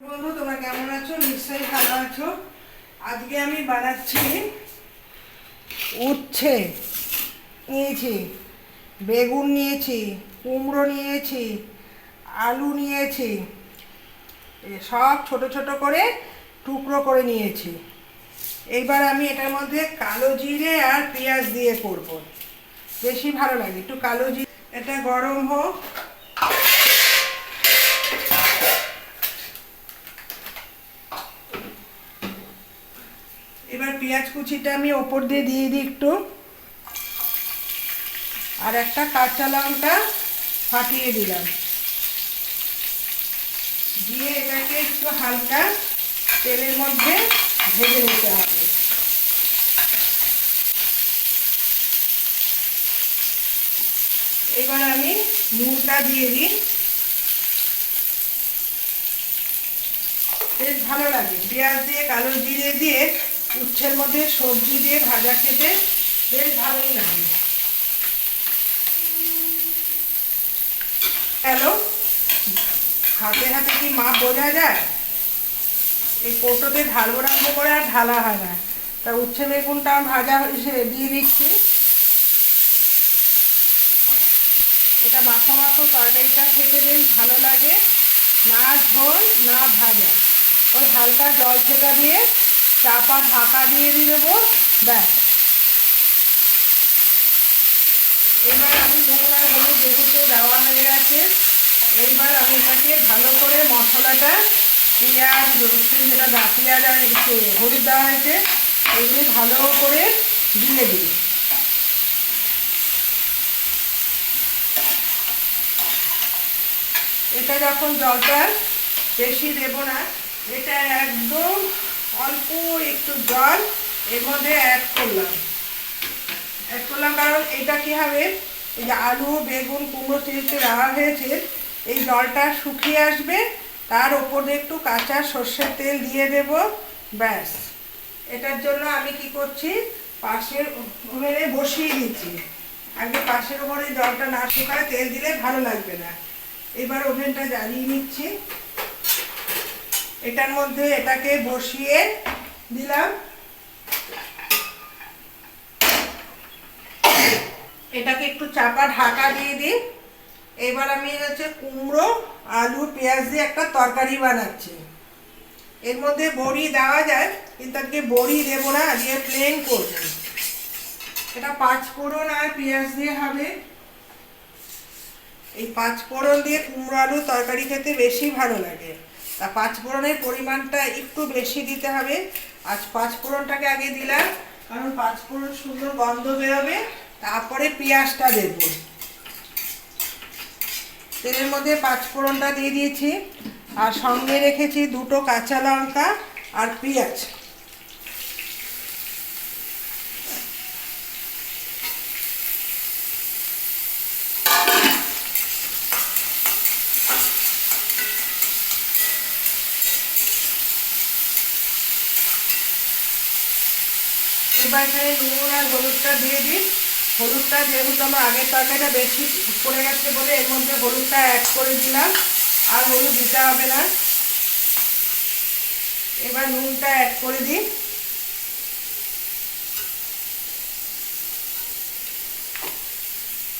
বন্ধু, তোমরা কেমন আছো? নিশ্চয়ই ভালো আছো। আজকে আমি বানাচ্ছি উচ্ছে। নিয়েছি। বেগুন নিয়েছি, কুমড়ো নিয়েছি, আলু নিয়েছি সব ছোট ছোট করে টুকরো করে নিয়েছি। এইবার আমি এটার মধ্যে কালো জিরে আর পেঁয়াজ দিয়ে করব। বেশি ভালো লাগে একটু কালো জিরে, এটা গরম হোক এবার পেঁয়াজ কুচিটা আমি ওপর দিয়ে দিয়ে দিই একটু। আর একটা কাঁচা লঙ্কা ফাটিয়ে দিলাম। দিয়ে এটাকে একটু হালকা তেলের মধ্যে ভেজে নিতে হবে। এবার আমি নুনটা দিয়ে দিই। বেশ ভালো লাগে। পেঁয়াজ দিয়ে কালো জিরে দিয়ে উচ্ছের মধ্যে সবজি দিয়ে ভাজা খেতে বেশ ভালোই লাগে। হ্যালো? হাতে হাতে কি মাপ বোঝা যায়? এই কৌটোতে ঢালবো রাখব করে আর ঢালা হয় না। তা উচ্ছে বেগুনটা ভাজা হয়েছে, দিয়ে দিচ্ছি। এটা মাখো মাখো তরকারিটা খেতে বেশ ভালো লাগে। না ঝোল, না ভাজা। ওই হালকা জল ছেটা দিয়ে চাপা ঢাকা দিয়ে দিয়ে দেবো, ব্যাস। এবার আমি নুন আর হলুদ যেহেতু দেওয়া হয়ে গেছে, এইবার আমি এটাকে ভালো করে মশলাটা, পেঁয়াজ, রসুন, যেটা দা পেঁয়াজ আর হলুদ দেওয়া হয়েছে, এগুলি ভালো করে দিয়ে দিই এটা যখন জলটা বেশি দেব না, এটা একদম অল্প একটু জল এর মধ্যে অ্যাড করলাম। অ্যাড করলাম কারণ এটা কি হবে? এই যে আলু, বেগুন, কুমড়ো চিড়তে দেওয়া হয়েছে, এই জলটা শুকিয়ে আসবে, তার ওপরে একটু কাঁচা সর্ষের তেল দিয়ে দেব, ব্যাস। এটার জন্য আমি কি করছি? পাশের ওভেনে বসিয়ে দিচ্ছি আগে পাশের ওপরে জলটা না শুকায় তেল দিলে ভালো লাগবে না। এবার ওভেনটা জ্বালিয়ে নিচ্ছি। এটার মধ্যে এটাকে বসিয়ে দিলাম। এটাকে একটু চাপা ঢাকা দিয়ে দিই। এবার আমি হচ্ছে কুমড়ো, আলু, পেঁয়াজ দিয়ে একটা তরকারি বানাচ্ছি। এর মধ্যে বড়ি দেওয়া যায়, কিন্তু আজকে বড়ি দেবো না দিয়ে প্লেন করব। এটা পাঁচ ফোড়ন আর পেঁয়াজ দিয়ে হবে। এই পাঁচ ফোড়ন দিয়ে কুমড়ো, আলু, তরকারি খেতে বেশি ভালো লাগে। তা পাঁচ ফোড়নের পরিমাণটা একটু বেশি দিতে হবে। আজ পাঁচ ফোড়নটাকে আগে দিলাম, কারণ পাঁচ ফোড়ন সুন্দর গন্ধ বেরোবে। তারপরে পেঁয়াজটা দেব। তেলের মধ্যে পাঁচ ফোড়নটা দিয়ে দিয়েছি। আর সঙ্গে রেখেছি দুটো কাঁচা লঙ্কা আর পেঁয়াজ। এবার এখানে নুন আর হলুদটা দিয়ে দিই। হলুদটা যেহেতু আমার আগের তরকারিটা বেশি পড়ে গেছে বলে, এর মধ্যে হলুদটা অ্যাড করে দিলাম। আর হলুদ দিতে হবে না। এবার নুনটা অ্যাড করে দিই।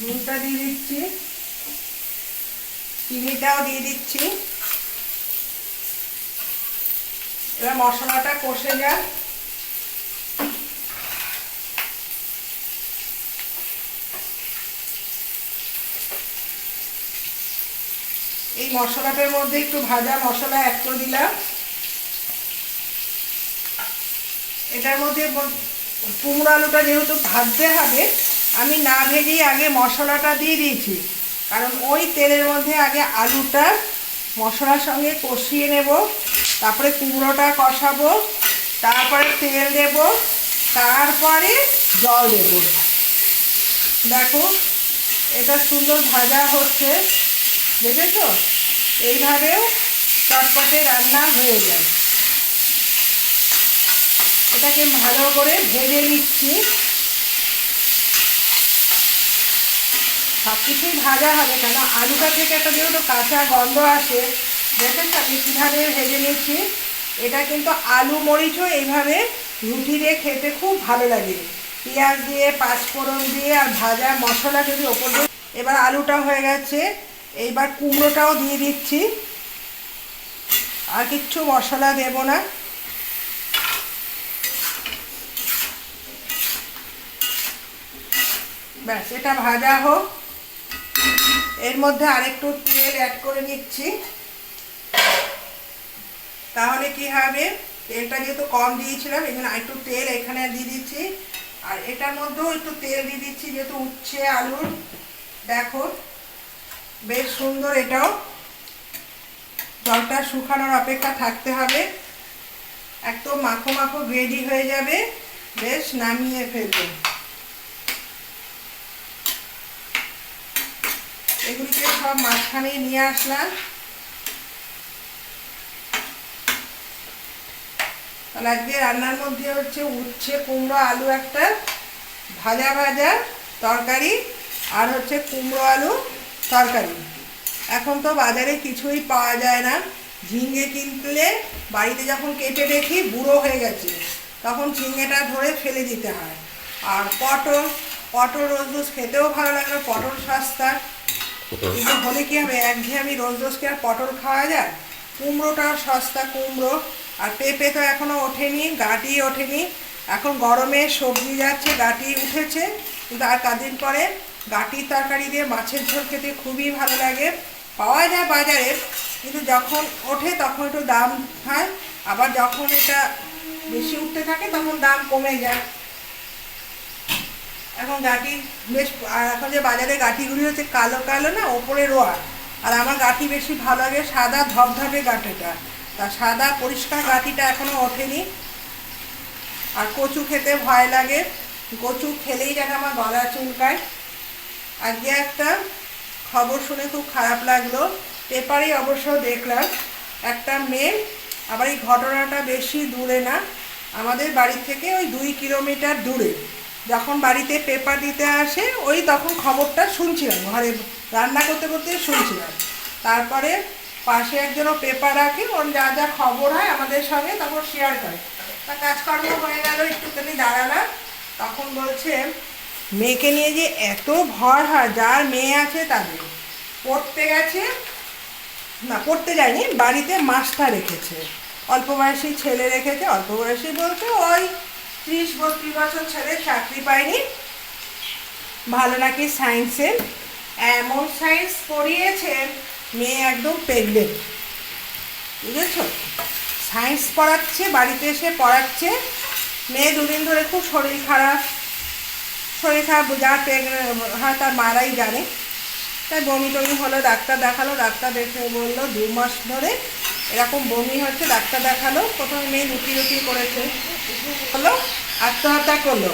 নুনটা দিয়ে দিচ্ছি। চিনিটাও দিয়ে দিচ্ছি। এবার মশলাটা কষে যাক। মশলাটার মধ্যে একটু ভাজা মশলা অ্যাড করে দিলাম। এটার মধ্যে কুমড়ো আলুটা যেহেতু ভাজতে হবে, আমি না ভেজেই আগে মশলাটা দিয়ে দিয়েছি। কারণ ওই তেলের মধ্যে আগে আলুটা মশলার সঙ্গে কষিয়ে নেব, তারপরে কুমড়োটা কষাবো, তারপরে তেল দেব, তারপরে জল দেব। দেখো, এটা সুন্দর ভাজা হচ্ছে, দেখেছ? এইভাবেও চটপটে রান্না হয়ে যায়। এটাকে ভালো করে ভেজে নিচ্ছি। সব কিছুই ভাজা হবে কেন আলুটা থেকে একটা যেহেতু কাঁচা গন্ধ আসে দেখেছ আমি কীভাবে ভেজে নিচ্ছি এটা কিন্তু আলু মরিচও এইভাবে রুটি দিয়ে খেতে খুব ভালো লাগে। পেঁয়াজ দিয়ে, পাঁচফোড়ন দিয়ে আর ভাজা মশলা যদি ওপর দিয়ে এবার আলুটা হয়ে গেছে। এইবার কুমড়োটাও দিয়ে দিচ্ছি। আর কিচ্ছু মশলা দেব না। ব্যাস, এটা ভাজা হোক। এর মধ্যে আরেকটু তেল অ্যাড করে নিচ্ছি। তাহলে কি হবে? তেলটা যেহেতু কম দিয়েছিলাম, এখানে একটু তেল এখানে দিয়ে দিচ্ছি। আর এটার মধ্যেও একটু তেল দিয়ে দিচ্ছি, যেহেতু উচ্ছে, আলুর। দেখো বেশ সুন্দর এটাও। জলটা শুকানোর অপেক্ষা থাকতে হবে। একদম মাখো মাখো গ্রেডি হয়ে যাবে। বেশ নামিয়ে ফেলবে। এগুলিকে সব মাঝখানে নিয়ে আসলাম। তাহলে আজকে রান্নার মধ্যে হচ্ছে উচ্ছে, কুমড়ো, আলু একটা ভাজা ভাজা তরকারি, আর হচ্ছে কুমড়ো আলু। তরকারি। এখন তো বাজারে কিছুই পাওয়া যায় না। ঝিঙে কিনলে বাড়িতে যখন কেটে দেখি বুড়ো হয়ে গেছে তখন ঝিঙেটা ধরে ফেলে দিতে হয়। আর পটল পটল রোজ রোজ খেতেও ভালো লাগে না পটল সস্তা। কিন্তু হলে কি হবে একঘেয়েমি রোজ রোজ কি আর পটল খাওয়া যায়? কুমড়োটাও সস্তা কুমড়ো আর পেঁপে তো এখনও ওঠেনি গাটি ওঠেনি। এখন গরমে সবজি যাচ্ছে গাটি উঠেছে কিন্তু আর কদিন পরে গাটির তরকারি দিয়ে মাছের ঝোল খেতে খুবই ভালো লাগে। পাওয়া যায় বাজারে, কিন্তু যখন ওঠে তখন একটু দাম হয়। আবার যখন এটা বেশি উঠতে থাকে তখন দাম কমে যায়। এখন গাঠি বেশ এখন যে বাজারে গাঠিগুলি হচ্ছে কালো কালো না, ওপরে রোয়া। আর আমার গাঠি বেশি ভালো লাগে সাদা ধপধপে গাঠিটা তা সাদা পরিষ্কার গাঠিটা এখনও ওঠেনি। আর কচু খেতে ভয় লাগে। কচু খেলেই যেন আমার গলা চুলকায়। আজকে একটা খবর শুনে খুব খারাপ লাগল। পেপারেই অবশ্য দেখলাম, একটা মেয়ে, আবার এই ঘটনাটা বেশি দূরে না, আমাদের বাড়ি থেকে ওই দুই কিলোমিটার দূরে। যখন বাড়িতে পেপার দিতে আসে, ওই তখন খবরটা শুনছিলাম, ঘরে রান্না করতে করতে শুনছিলাম। তারপরে পাশে একজনও পেপার রাখে, ওর যা যা খবর হয় আমাদের সঙ্গে তখন শেয়ার করে। তা কাজকর্ম হয়ে গেল, একটুখানি দাঁড়ালাম, তখন বলছে মেয়েকে নিয়ে যে এত ভর হয়, যার মেয়ে আছে তাদের। পড়তে গেছে, না, পড়তে যায়নি, বাড়িতে মাস্টার রেখেছে। অল্প বয়সী ছেলে রেখেছে, অল্প বয়সী বলতে ওই ত্রিশ, বত্রিশ বছর ছেলে চাকরি পায়নি। ভালো নাকি সায়েন্সের এমন সায়েন্স পড়িয়েছে, মেয়ে একদম প্রেগনেন্ট বুঝেছ? সায়েন্স পড়াচ্ছে, বাড়িতে এসে পড়াচ্ছে। মেয়ে দুদিন ধরে খুব শরীর খারাপ। শরীর খারাপ যার হয় তার মারাই জানে। তাই বমি টমি হলো, ডাক্তার দেখাল, ডাক্তার দেখে বলল, দু মাস ধরে এরকম বমি হচ্ছে, ডাক্তার দেখাল, প্রথমে মেয়ে লুটি লুটি করেছে। হলো, আত্মহত্যা করল।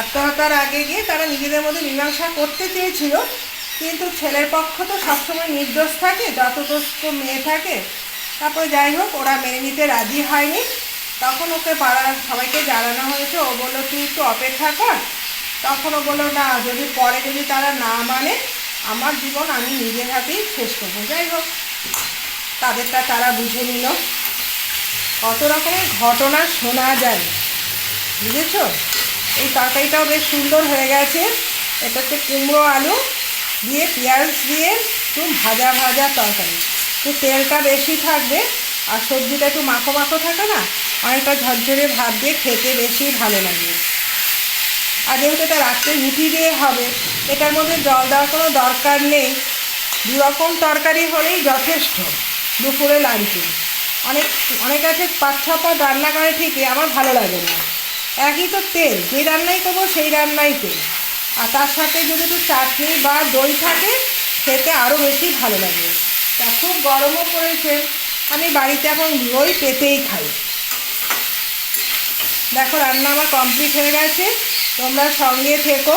আত্মহত্যার আগে গিয়ে তারা নিজেদের মধ্যে মীমাংসা করতে চেয়েছিল, কিন্তু ছেলের পক্ষ তো সবসময় নির্দোষ থাকে যতদোষ তো মেয়ে থাকে। তারপরে যাই হোক, ওরা মেনে নিতে রাজি হয়নি। তখন ওকে পাড়ার সবাইকে জানানো হয়েছে, ও বলল, তুই একটু অপেক্ষা কর তখন ও বলল, না, যদি পরে যদি তারা না মানে আমার জীবন আমি নিজের হাতেই শেষ করব। যাই হোক, তাদেরটা তারা বুঝে নিল। কত রকমের ঘটনা শোনা যায়, বুঝেছ? এই তরকারিটাও বেশ সুন্দর হয়ে গেছে। এটা হচ্ছে কুমড়ো আলু দিয়ে পেঁয়াজ দিয়ে একটু ভাজা ভাজা তরকারি। একটু তেলটা বেশি থাকবে আর সবজিটা একটু মাখো মাখো থাকে না, অনেকটা ঝরঝরে ভাত দিয়ে খেতে বেশি ভালো লাগে। আর যেহেতু এটা রাত্রে রুটি দিয়ে হবে, এটার মধ্যে জল দেওয়ার কোনো দরকার নেই। দুরকম তরকারি হলেই যথেষ্ট, দুপুরে লাঞ্চে। অনেক অনেক আছে পাঁচ ছ পদ রান্না করে ঠিকই, আমার ভালো লাগে না। একই তো তেল, যে রান্নাই করব সেই রান্নাই তেল। আর তার সাথে যদি একটু চাটনি বা দই থাকে, খেতে আরও বেশি ভালো লাগে। তা খুব গরমও পড়েছে, আমি বাড়িতে এখন দই পেতেই খাই। দেখো রান্না আমার কমপ্লিট হয়ে গেছে। তোমরা সঙ্গে থেকো।